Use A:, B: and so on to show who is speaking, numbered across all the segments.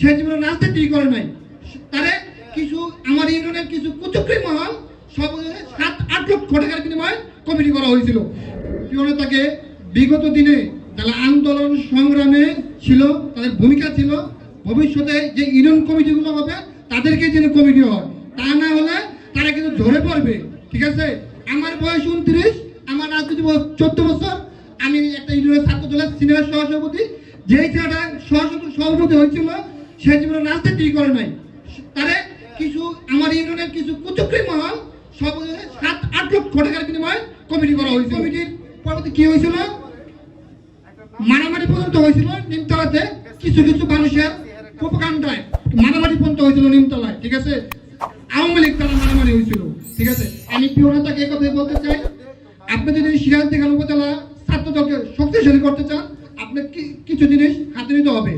A: সে জীবনে ঠিক করে নাই। তারে কিছু আমার ইউনিয়নের কিছু কুচক্রি মহল, সব সাত, আট লক্ষ টাকার বিনিময়ে কমিটি করা হয়েছিল। তাকে বিগত দিনে যারা আন্দোলন সংগ্রামে ছিল, তাদের ভূমিকা ছিল। ভবিষ্যতে যে ইউনিয়ন কমিটিগুলো হবে, তাদেরকে যেন কমিটি হয়। তা না হলে তারা কিন্তু ধরে পড়বে। ঠিক আছে? আমার বয়স উনত্রিশ, আমার রাজনীতি বয়স চোদ্দ বছর। আমি একটা ইউনিয়নের ছাত্র দলের সিনিয়র সহসভাপতি। যেই ছেলেটা সহসভাপতি সভাপতি হয়েছিল সে রাজনীতি করে নাই। তারে কিছু আমার ইউনিয়নের কিছু কুচক্রি মহল, সব সাত, আট লক্ষ টাকার বিনিময়ে কমিটি করা হয়েছিল। কমিটির পরবর্তী কি হয়েছিল? মারামারি পর্যন্ত হয়েছিল নিমতলাতে কিছু কিছু মানুষের প্রোপাগান্ডায় মারামারি পর্যন্ত হয়েছিল নিমতলায়, ঠিক আছে? আওয়ামী লীগ তারা মারামারি হয়েছিল, ঠিক আছে? আমি পিওনাতাকে কথাই বলতে চাই। আপনি যদি সিরাজ দিঘান উপজেলা ছাত্র শক্তিশালী করতে চান আপনার কিছু জিনিস হাতে নিতে হবে।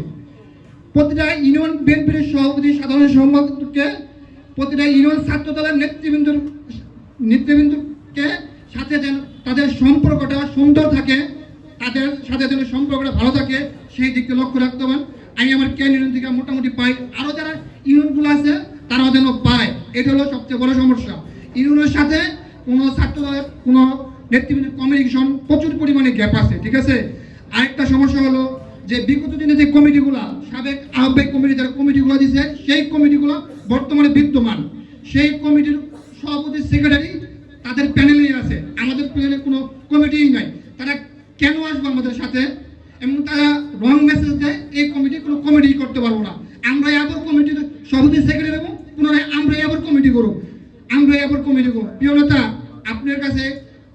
A: প্রতিটা ইউনিয়ন বিএনপির সভাপতি, সাধারণ সম্পাদককে, প্রতিটা ইউনিয়ন ছাত্র দলের নেতৃবৃন্দ নেতৃবৃন্দকে সাথে যেন তাদের সম্পর্কটা সুন্দর থাকে, তাদের সাথে যেন সম্পর্কটা ভালো থাকে, সেই দিককে লক্ষ্য রাখতে হবে। আমি আমার কেন ইউনিয়ন থেকে মোটামুটি পাই। আরও যারা ইউনিয়নগুলো আছে, তারাও যেন পায়। এটা হলো সবচেয়ে বড় সমস্যা। ইউনিয়নের সাথে কোনো ছাত্র দলের কোনো নেতৃবৃন্দের কমিউনিকেশন প্রচুর পরিমাণে গ্যাপ আছে, ঠিক আছে? আরেকটা সমস্যা হলো যে বিগত দিনে যে কমিটিগুলা, সাবেক আহ্বায়ক কমিটি, যারা কমিটিগুলো দিয়েছে সেই কমিটিগুলো বর্তমানে বিদ্যমান। সেই কমিটির সভাপতি, সেক্রেটারি তাদের প্যানেলেই আছে। আমাদের প্যানেলে কোনো কমিটিই নাই। তারা কেন আসবে আমাদের সাথে? এবং তারা রং মেসেজ দেয়, এই কমিটি কোনো কমিটি করতে পারব না। আমরা আবার কমিটির সভাপতি, সেক্রেটারি দেবো পুনরায় আমরা আবার কমিটি করব। আমরা আবার কমিটি করব। প্রিয় নেতা, আপনার কাছে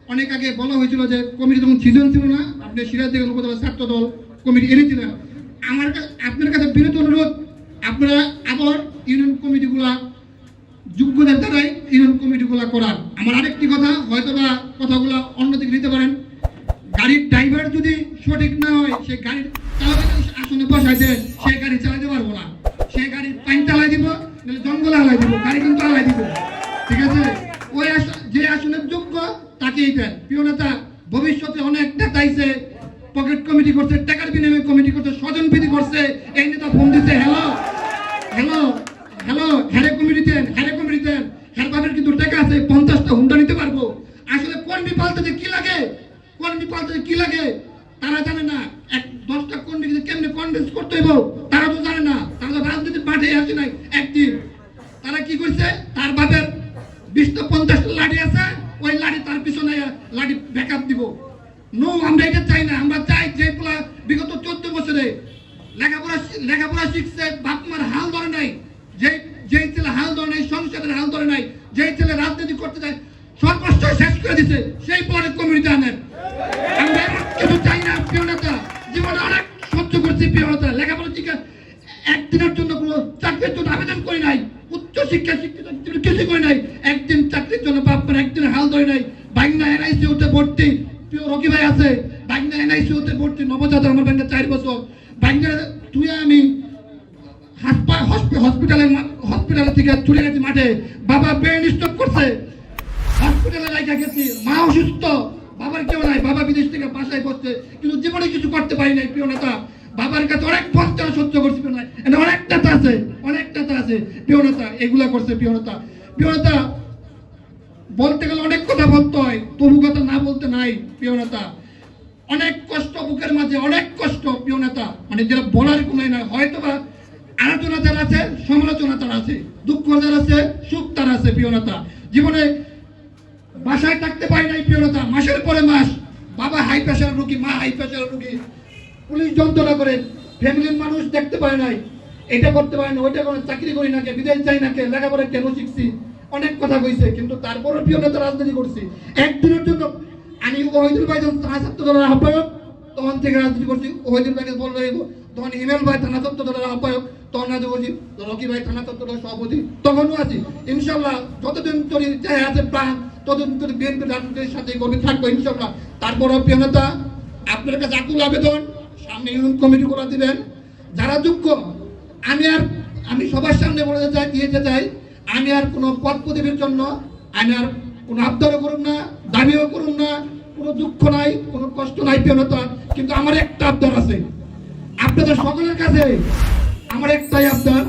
A: অনেক আগে বলা হয়েছিল যে কমিটি তখন সিজন ছিল না। আপনি সিরাজ দিগের উপজেলা ছাত্র দল কমিটি এনেছিলেন আমার আপনার কাছে বিরত অনুরোধ, আপনারা আবার ইউনিয়ন কমিটিগুলা যোগ্যদের দ্বারাই ইউনিয়ন কমিটিগুলা করার আমার আরেকটি কথা হয়তো বা কথাগুলো অন্যদিকে নিতে পারেন। গাড়ির ড্রাইভার যদি সঠিক না হয়, সে গাড়ির চালকের আসনে বসাই দেয় সে গাড়ি চালাতে পারব না। সে গাড়ি পানি চালাই দিব, নাহলে জঙ্গলে হালাই দিব, গাড়ি কিন্তু হালাই দিব। ঠিক আছে? ওই যে আসনের যোগ্য, তাকেই দেন। প্রিয় নেতা, ভবিষ্যতে অনেক নেতা আইছে পকেট কমিটি করছে, টাকার বিনিময়ে কমিটি করছে, স্বজন প্রীতি করছে। এই নেতা ফোন দিছে হ্যালো হ্যালো হ্যালো হ্যারে কমিটি দেন হ্যারে কমিটি দেন হ্যার বাবের কিন্তু টাকা আছে, পঞ্চাশটা হুন্ডা নিতে পারব। আসলে কর্মী পাল্টাতে কি লাগে? কর্মী পাল্টাতে কি লাগে? তারা জানে না। এক, দশটা কর্মী কেমনে কনভিন্স করতে হইব, তারা তো জানে না। তারা তো রাজনীতির মাঠে আসে নাই একদিন। লেখাপড়া শিখছে বাপ মার হাল ধরে নাই, যে, যেই ছেলে হাল ধরে নাই, সংসদের হাল ধরে নাই, যেই ছেলে রাজনীতি করতে চায়, সর্বস্ব শেষ করে দিছে, সেই পরে কমিউনিটি আনেন আমরা কিছু চাই না, প্রিয় জীবনে অনেক সহ্য করছি, প্রিয় লেখাপড়া শিক্ষা, একদিনের জন্য কোনো চাকরির জন্য আবেদন করি নাই। উচ্চ শিক্ষা, শিক্ষিত কিছু করি নাই। একদিন চাকরির জন্য বাপ মার একদিন হাল ধরে নাই। বাইনা এনআইসি হতে ভর্তি, প্রিয় রকি ভাই আছে। বাইনা এনআইসি হতে ভর্তি নবজাত আমার ব্যাংকে চার বছর। বাইনা তুই আমি থেকে চলে গেছি মাঠে। বাবা ব্রেন স্ট্রোক করছে। হসপিটালে রাখা গেছি। মা অসুস্থ। বাবার কেউ নাই। বাবা বিদেশ থেকে বাসায় পড়ছে। কিন্তু জীবনে কিছু করতে পারি নাই, প্রিয় নেতা। বাবার কাছে অনেক বঞ্চনা সহ্য করছি, প্রিয় নেতা। অনেক নেতা আছে। অনেক নেতা আছে, প্রিয় নেতা। এগুলা করছে, প্রিয় নেতা। প্রিয় নেতা, বলতে গেলে অনেক কথা বলতে হয়। তবু কথা না বলতে নাই, প্রিয় নেতা। অনেক কষ্ট বুকের মাঝে, অনেক কষ্ট, প্রিয় নেতা। মানে যেটা বলার কোনো না হয়তো বা আলোচনা যারা আছে, সমালোচনা তার আছে, দুঃখ যার আছে, সুখ তার আছে, প্রিয় নেতা। জীবনে বাসায় থাকতে পারি নাই, প্রিয় নেতা। মাসের পরে মাস, বাবা হাই প্রেশার রুগী, মা হাই প্রেশার রুগী। পুলিশ যন্ত্রণা করে ফ্যামিলির মানুষ দেখতে পারে নাই। এটা করতে পারে না, ওইটা করে চাকরি করি না কে, বিদেশ যাই নাকি লেখাপড়া কেন শিখছি? অনেক কথা কইছে, কিন্তু তারপরে প্রিয় নেতা রাজনীতি করছি। একদিনের জন্য আমি ওহিদুল ভাই যখন থানা ছাত্র দলের আহ্বায়ক, তখন থেকে রাজনীতি করছি। ওহিদুল ভাইকে বলল তখন হিমেল ভাই থানা ছাত্র দলের আহ্বায়ক। করছি রকি ভাই থানা সভাপতি তখনও আছি। ইনশাল্লাহ যতদিন তোর আছে প্রাণ ততদিন তোর বিএনপি রাজনীতির সাথে থাকব ইনশাল্লাহ আপনার কাছে আকুল আবেদন, সামনে ইউনিয়ন কমিটি করে দিবেন। যারা যোগ্য আমি আর, আমি সবার সামনে বলতে চাই দিয়েতে চাই, আমি আর কোনো পদ পদবীর জন্য, আমি আর কোনো আবদারও করুন না, দাবিও করুন না, কোনো দুঃখ নাই, কোনো কষ্ট নাই প্রিয়তা কিন্তু আমার একটা আবদার আছে। আপনাদের সকলের কাছে আমার একটাই আপনার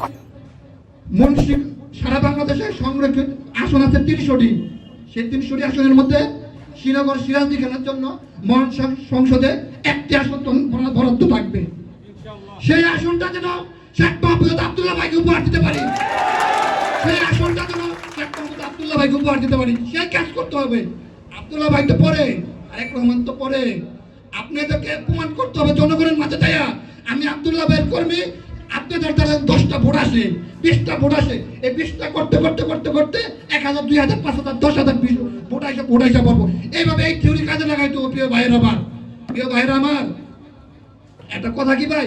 A: মনসিক সারা বাংলাদেশে সংরক্ষিত আসন আছে তিনশোটি। সেই তিনশোটি আসনের মধ্যে শ্রীনগর সিরাজদি খেলার জন্য মহান সংসদে একটি আসন বরাদ্দ থাকবে। সেই আসনটা যেন শেখ মাহমুদ আব্দুল্লাহ ভাইকে উপহার দিতে পারি। সেই আসনটা যেন শেখ মাহমুদ আব্দুল্লাহ ভাইকে উপহার দিতে পারি। সেই কাজ করতে হবে। আব্দুল্লাহ ভাই তো পরে আরেক রহমান তো পরে আপনাদেরকে প্রমাণ করতে হবে জনগণের মাঝে তাইয়া আমি আব্দুল্লাহ ভাইয়ের কর্মী আপনাদের দ্বারা দশটা ভোট আসে বিশটা ভোট আসে এই বিশটা করতে করতে করতে করতে এক হাজার, দুই হাজার, পাঁচ হাজার, দশ হাজার, বিশ ভোট আসে ভোট আসে পারব এইভাবে এই থিওরি কাজে লাগাইতো প্রিয় ভাইয়ের আমার। প্রিয় ভাইয়ের আমার, একটা কথা কি ভাই?